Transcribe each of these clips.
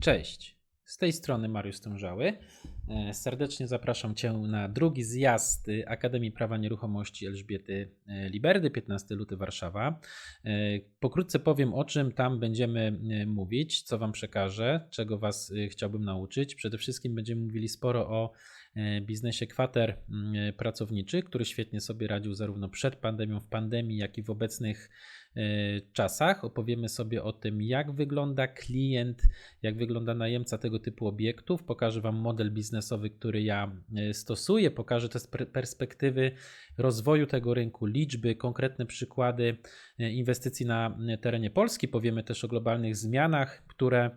Cześć, z tej strony Mariusz Stążały. E, Serdecznie zapraszam Cię na drugi zjazd Akademii Prawa Nieruchomości Elżbiety e, Liberdy, 15 luty Warszawa. E, Pokrótce powiem o czym tam będziemy mówić, co Wam przekażę, czego Was chciałbym nauczyć. Przede wszystkim będziemy mówili sporo o biznesie kwater pracowniczych, który świetnie sobie radził zarówno przed pandemią, w pandemii, jak i w obecnych czasach. Opowiemy sobie o tym, jak wygląda klient, jak wygląda najemca tego typu obiektów. Pokażę Wam model biznesowy, który ja e, stosuję. Pokażę te z per- perspektywy rozwoju tego rynku, liczby, konkretne przykłady e, inwestycji na terenie Polski. Powiemy też o globalnych zmianach, które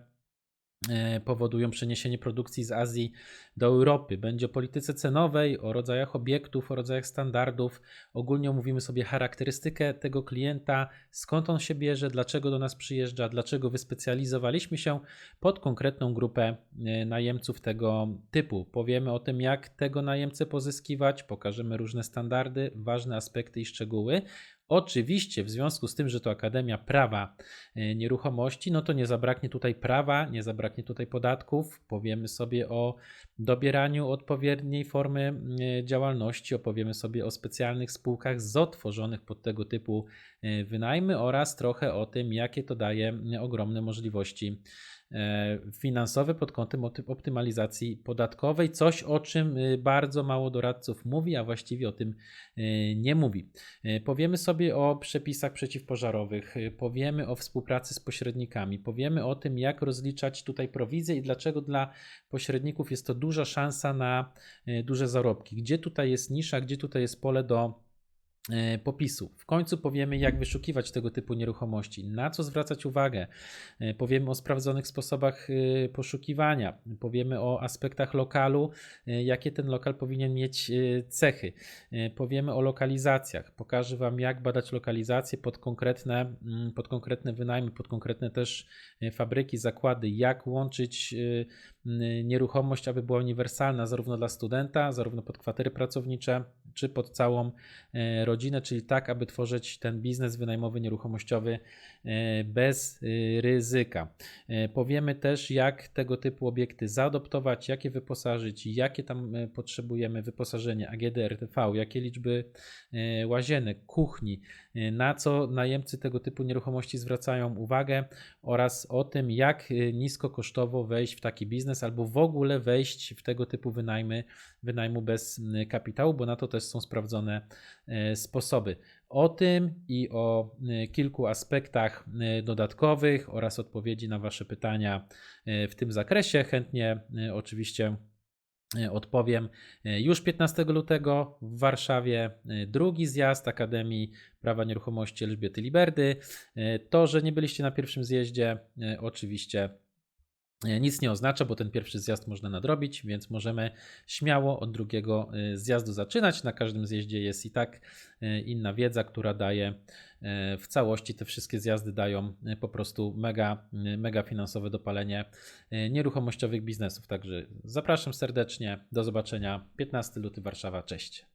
powodują przeniesienie produkcji z Azji do Europy. Będzie o polityce cenowej, o rodzajach obiektów, o rodzajach standardów. Ogólnie omówimy sobie charakterystykę tego klienta, skąd on się bierze, dlaczego do nas przyjeżdża, dlaczego wyspecjalizowaliśmy się pod konkretną grupę e, najemców tego typu. Powiemy o tym, jak tego najemcę pozyskiwać, pokażemy różne standardy, ważne aspekty i szczegóły. Oczywiście, w związku z tym, że to Akademia Prawa e, Nieruchomości, no to nie zabraknie tutaj prawa, nie zabraknie tutaj podatków. Powiemy sobie o dobieraniu odpowiedniej formy e, działalności, opowiemy sobie o specjalnych spółkach zotworzonych pod tego typu e, wynajmy oraz trochę o tym, jakie to daje ogromne możliwości finansowe pod kątem opty- optymalizacji podatkowej. Coś, o czym e, bardzo mało doradców mówi, a właściwie o tym e, nie mówi. E, Powiemy sobie o przepisach przeciwpożarowych, e, powiemy o współpracy z pośrednikami, powiemy o tym, jak rozliczać tutaj prowizję i dlaczego dla pośredników jest to duża szansa na e, duże zarobki. Gdzie tutaj jest nisza, gdzie tutaj jest pole do e, popisu. W końcu powiemy, jak wyszukiwać tego typu nieruchomości, na co zwracać uwagę. E, Powiemy o sprawdzonych sposobach e, poszukiwania, powiemy o aspektach lokalu, e, jakie ten lokal powinien mieć e, cechy. E, Powiemy o lokalizacjach. Pokażę Wam, jak badać lokalizacje pod konkretne, mm, pod konkretne wynajmy, pod konkretne też e, fabryki, zakłady, jak łączyć e, nieruchomość, aby była uniwersalna zarówno dla studenta, zarówno pod kwatery pracownicze, czy pod całą e, rodzinę, czyli tak, aby tworzyć ten biznes wynajmowy, nieruchomościowy e, bez e, ryzyka. Powiemy też, jak tego typu obiekty zaadoptować, jakie wyposażyć, jakie tam potrzebujemy wyposażenie AGD, RTV, jakie liczby łazienek, kuchni, na co najemcy tego typu nieruchomości zwracają uwagę oraz o tym, jak e, niskokosztowo wejść w taki biznes albo w ogóle wejść w tego typu wynajmy, wynajmu bez m, kapitału, bo na to też są sprawdzone e, sposoby. O tym i o e, kilku aspektach e, dodatkowych oraz odpowiedzi na Wasze pytania w tym zakresie chętnie oczywiście odpowiem. Już 15 lutego w Warszawie drugi zjazd Akademii Prawa Nieruchomości Elżbiety Liberdy. To, że nie byliście na pierwszym zjeździe, oczywiście nic nie oznacza, bo ten pierwszy zjazd można nadrobić, więc możemy śmiało od drugiego e, zjazdu zaczynać. Na każdym zjeździe jest i tak e, inna wiedza, która daje e, w całości te wszystkie zjazdy dają e, po prostu mega, e, mega finansowe dopalenie e, nieruchomościowych biznesów. Także zapraszam serdecznie. Do zobaczenia. 15 luty Warszawa. Cześć.